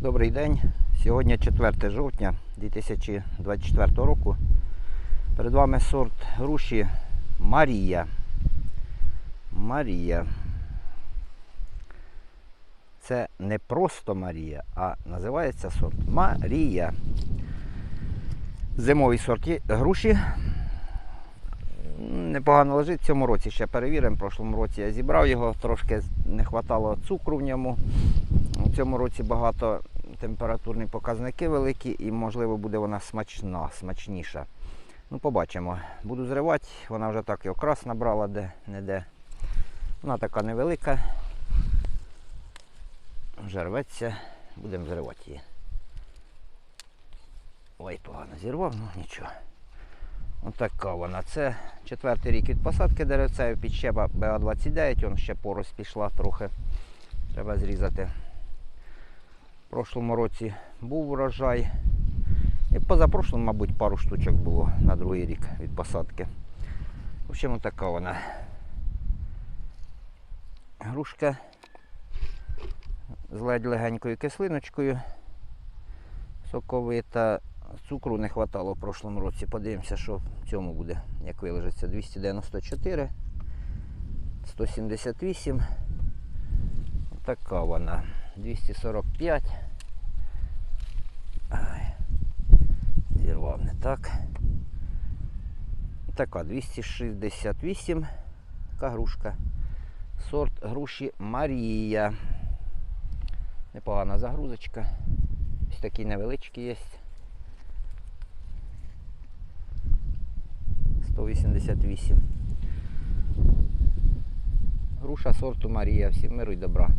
Добрий день. Сьогодні 4 жовтня 2024 року. Перед вами сорт груші Марія. Марія. Це не просто Марія, а називається сорт Марія. Зимовий сорт груші. Непогано лежить в цьому році. Ще перевіримо. В прошлому році я зібрав його, трошки не вистачало цукру в ньому. У цьому році багато температурні показники великі і, можливо, буде вона смачна, смачніша. Ну, побачимо. Буду зривати, вона вже так і окрас набрала де-не-де. Вона така невелика. Вже рветься, будемо зривати її. Ой, погано зірвав, ну нічого. Отака вона. Це четвертий рік від посадки деревця, підщепа БА-29, он ще порость пішла трохи. Треба зрізати. В прошлому році був урожай. І позапрошлому, мабуть, пару штучок було на другий рік від посадки. В общем, така вона. Грушка з ледь легенькою кислиночкою. Соковита. Цукру не вистачало в прошлому році. Подивимося, що в цьому буде, як вилежиться. 294, 178. Така вона. 245. Зірвав не так. Така 268. Така грушка. Сорт груші Марія. Непогана загрузочка. Ось такі невеличкі є. 188. Груша сорту Марія. Всім миру й добра.